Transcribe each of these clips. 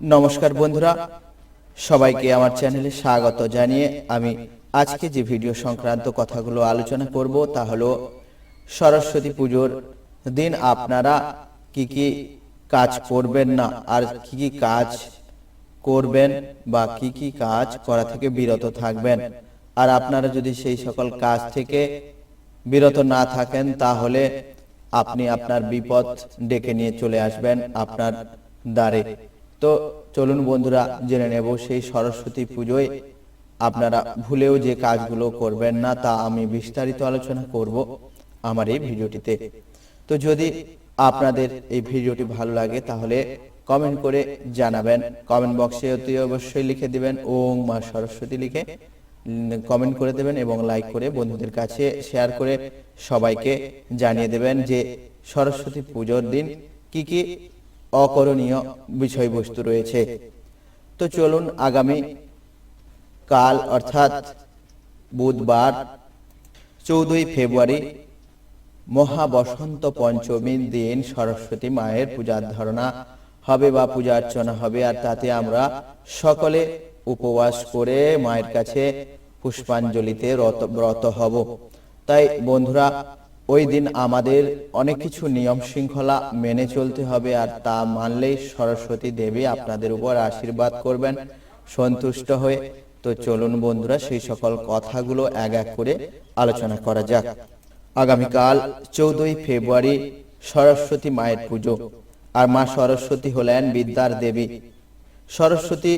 নমস্কার বন্ধুরা, সবাইকে আমার চ্যানেলে স্বাগত জানিয়ে আমি আজকে যে ভিডিও সংক্রান্ত কথাগুলো আলোচনা করব তা হলো সরস্বতী পুজোর দিন আপনারা কি কি কাজ করবেন না, আর কি কি কাজ করবেন বা কি কি কাজ করা থেকে বিরত থাকবেন। আর আপনারা যদি সেই সকল কাজ থেকে বিরত না থাকেন, তাহলে আপনি আপনার বিপদ ডেকে নিয়ে চলে আসবেন আপনার দ্বারে। তো চলুন বন্ধুরা, জেনে নেব সেই সরস্বতী পুজোয় আপনারা ভুলেও যে কাজগুলো করবেন না তা আমি বিস্তারিত আলোচনা করব আমার এই ভিডিওটিতে। তো যদি আপনাদের এই ভিডিওটি ভালো লাগে, তাহলে কমেন্ট করে জানাবেন। কমেন্ট বক্সে অতি অবশ্যই লিখে দিবেন ওম মা সরস্বতী লিখে কমেন্ট করে দেবেন এবং লাইক করে বন্ধুদের কাছে শেয়ার করে সবাইকে জানিয়ে দেবেন যে সরস্বতী পুজোর দিন কি কি অকরণীয় বিষয়বস্তু রয়েছে। তো চলুন আগামী কাল, অর্থাৎ বুধবার, চৌদ্দই ফেব্রুয়ারি মহা বসন্ত পঞ্চমীর দিন সরস্বতী মায়ের পূজার ধারণা হবে বা পূজা অর্চনা হবে, আর তাতে আমরা সকলে উপবাস করে মায়ের কাছে পুষ্পাঞ্জলিতে রত, ব্রত হব। তাই বন্ধুরা ওই দিন আমাদের অনেক কিছু নিয়ম শৃঙ্খলা মেনে চলতে হবে আর তা মানলেই সরস্বতী দেবী আপনাদের উপর আশীর্বাদ করবেন। সন্তুষ্ট হয়ে। তো চলুন বন্ধুরা, সেই সকল কথাগুলো এক এক করে আলোচনা করা যাক। আগামীকাল চৌদ্দই ফেব্রুয়ারি সরস্বতী মায়ের পুজো আর মা সরস্বতী হলেন বিদ্যার দেবী। সরস্বতী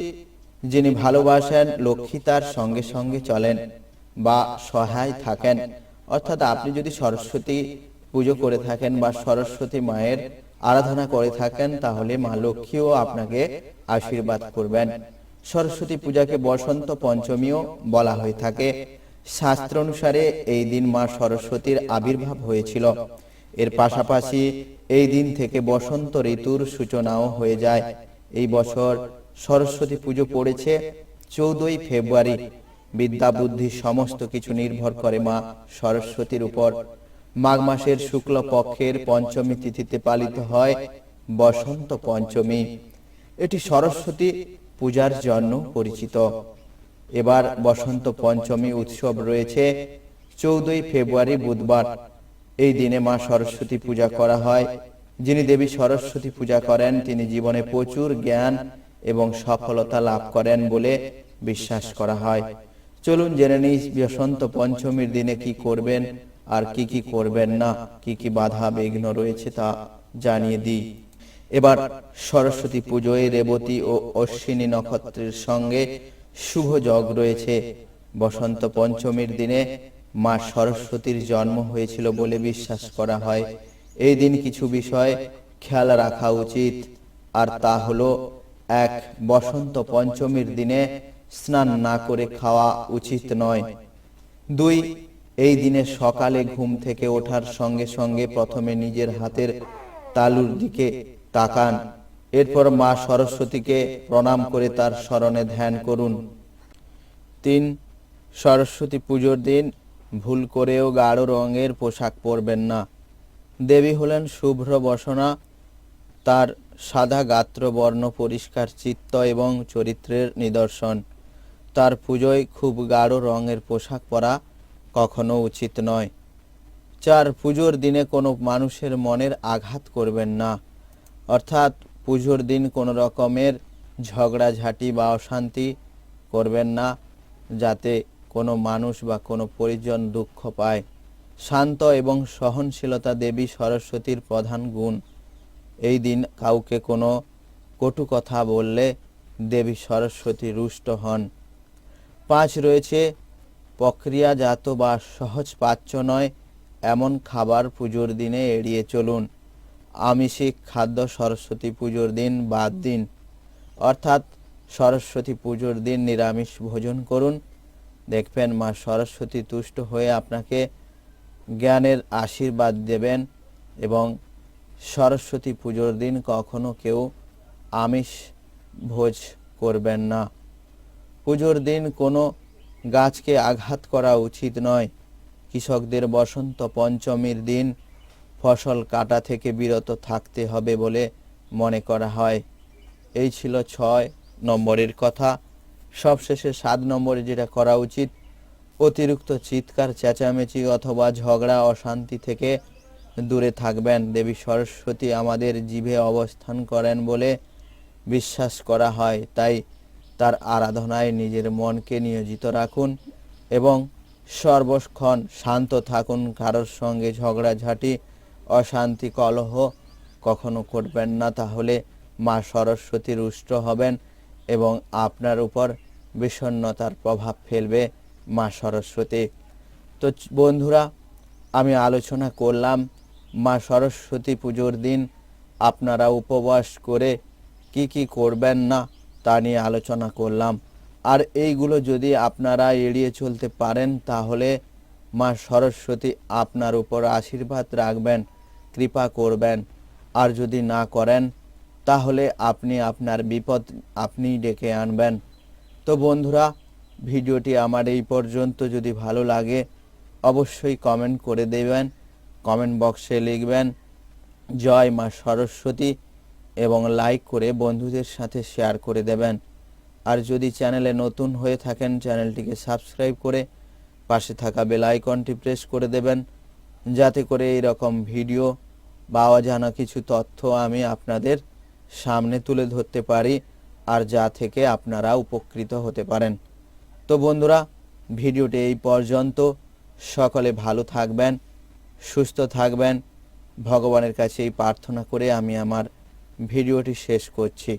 যিনি ভালোবাসেন লক্ষ্মী তার সঙ্গে সঙ্গে চলেন বা সহায় থাকেন। অর্থাৎ আপনি যদি সরস্বতী পুজো করে থাকেন বা সরস্বতী মায়ের আরাধনা করে থাকেন, তাহলে মা লক্ষ্মীও আপনাকে আশীর্বাদ করবেন। সরস্বতী পূজাকে বসন্ত পঞ্চমীও বলা হয়ে থাকে। শাস্ত্র অনুসারে এই দিন মা সরস্বতীর আবির্ভাব হয়েছিল। এর পাশাপাশি এই দিন থেকে বসন্ত ঋতুর সূচনাও হয়ে যায়। এই বছর সরস্বতী পুজো পড়েছে চৌদ্দই ফেব্রুয়ারি। বিদ্যা বুদ্ধি সমস্ত কিছু নির্ভর করে মা সরস্বতীর উপর। মাঘ মাসের শুক্ল পক্ষের পঞ্চমী তিথিতে পালিত হয় বসন্ত পঞ্চমী। এটি সরস্বতী পূজার জন্য পরিচিত। এবার বসন্ত পঞ্চমী উৎসব রয়েছে চৌদ্দই ফেব্রুয়ারি বুধবার। এই দিনে মা সরস্বতী পূজা করা হয়। যিনি দেবী সরস্বতী পূজা করেন, তিনি জীবনে প্রচুর জ্ঞান এবং সফলতা লাভ করেন বলে বিশ্বাস করা হয়। চলুন জেনে নিই বসন্ত পঞ্চমীর দিনে কি করবেন আর কি কি করবেন না, কি কি বাধা বিঘ্ন রয়েছে তা জানিয়ে দিই। এবার সরস্বতী পুজোয় রেবতী ও অশ্বিনী নক্ষত্রের সঙ্গে শুভ যোগ রয়েছে। বসন্ত পঞ্চমীর দিনে মা সরস্বতীর জন্ম হয়েছিল বলে বিশ্বাস করা হয়। এই দিন কিছু বিষয় খেয়াল রাখা উচিত। আর তা হলো, এক, বসন্ত পঞ্চমীর দিনে স্নান না করে খাওয়া উচিত নয়। দুই, এই দিনে সকালে ঘুম থেকে ওঠার সঙ্গে সঙ্গে প্রথমে নিজের হাতের তালুর দিকে তাকান। এরপর মা সরস্বতীকে প্রণাম করে তার স্মরণে ধ্যান করুন। তিন, সরস্বতী পুজোর দিন ভুল করেও গাঢ় রঙের পোশাক পরবেন না। দেবী হলেন শুভ্র বসনা, তার সাদা গাত্র বর্ণ পরিষ্কার চিত্ত এবং চরিত্রের নিদর্শন। তার পুজোয় খুব গাঢ় রঙের পোশাক পরা কখনো উচিত নয়। চার পুজোর দিনে কোনো মানুষের মনের আঘাত করবেন না। অর্থাৎ পুজোর দিন কোনো রকমের ঝগড়াঝাঁটি বা অশান্তি করবেন না, যাতে কোনো মানুষ বা কোনো পরিজন দুঃখ পায়। শান্ত এবং সহনশীলতা দেবী সরস্বতীর প্রধান গুণ। এই দিন কাউকে কোনো কটু কথা বললে দেবী সরস্বতী রুষ্ট হন। পাঁচ রয়েছে, প্রক্রিয়াজাত বা সহজ পাচ্য নয়, এমন খাবার পুজোর দিনে এড়িয়ে চলুন। আমিষিক খাদ্য সরস্বতী পুজোর দিন বাদ দিন। অর্থাৎ সরস্বতী পুজোর দিন নিরামিষ ভোজন করুন। দেখবেন মা সরস্বতী তুষ্ট হয়ে আপনাকে জ্ঞানের আশীর্বাদ দেবেন এবং সরস্বতী পুজোর দিন কখনো কেউ আমিষ ভোজ করবেন না। পুজোর দিন কোনো গাছকে আঘাত করা উচিত নয়। কৃষকদের বসন্ত পঞ্চমীর দিন ফসল কাটা থেকে বিরত থাকতে হবে বলে মনে করা হয়। এই ছিল ছয় নম্বরের কথা। সবশেষে সাত নম্বরে যেটা করা উচিত, অতিরিক্ত চিৎকার, চেঁচামেচি অথবা ঝগড়া, অশান্তি থেকে দূরে থাকবেন। দেবী সরস্বতী আমাদের জিভে অবস্থান করেন বলে বিশ্বাস করা হয়। তাই তার আরাধনায় নিজের মনকে নিয়োজিত রাখুন এবং সর্বক্ষণ শান্ত থাকুন। কারোর সঙ্গে ঝগড়াঝাটি অশান্তি, কলহ কখনো করবেন না। তাহলে মা সরস্বতী রুষ্ট হবেন এবং আপনার উপর বিষণ্ণতার প্রভাব ফেলবে মা সরস্বতী। তো বন্ধুরা, আমি আলোচনা করলাম মা সরস্বতী পুজোর দিন আপনারা উপবাস করে কি কি করবেন না তা নিয়ে আলোচনা করলাম। আর এইগুলো যদি আপনারা এড়িয়ে চলতে পারেন, তাহলে মা সরস্বতী আপনার উপর আশীর্বাদ রাখবেন, কৃপা করবেন। আর যদি না করেন, তাহলে আপনি আপনার বিপদ আপনিই ডেকে আনবেন। তো বন্ধুরা, ভিডিওটি আমার এই পর্যন্ত। যদি ভালো লাগে, অবশ্যই কমেন্ট করে দেবেন। কমেন্ট বক্সে লিখবেন, জয় মা সরস্বতী। এবং লাইক করে বন্ধুদের সাথে শেয়ার করে দেবেন। আর যদি চ্যানেলে নতুন হয়ে থাকেন চ্যানেলটিকে সাবস্ক্রাইব করে পাশে থাকা বেল আইকনটি প্রেস করে দেবেন, যাতে করে এই রকম ভিডিও বা অজানা কিছু তথ্য আমি আপনাদের সামনে তুলে ধরতে পারি আর যা থেকে আপনারা উপকৃত হতে পারেন। তো বন্ধুরা, ভিডিওটি এই পর্যন্ত। সকলে ভালো থাকবেন, সুস্থ থাকবেন। ভগবানের কাছে এই প্রার্থনা করে আমি আমার ভিডিওটি শেষ করছি।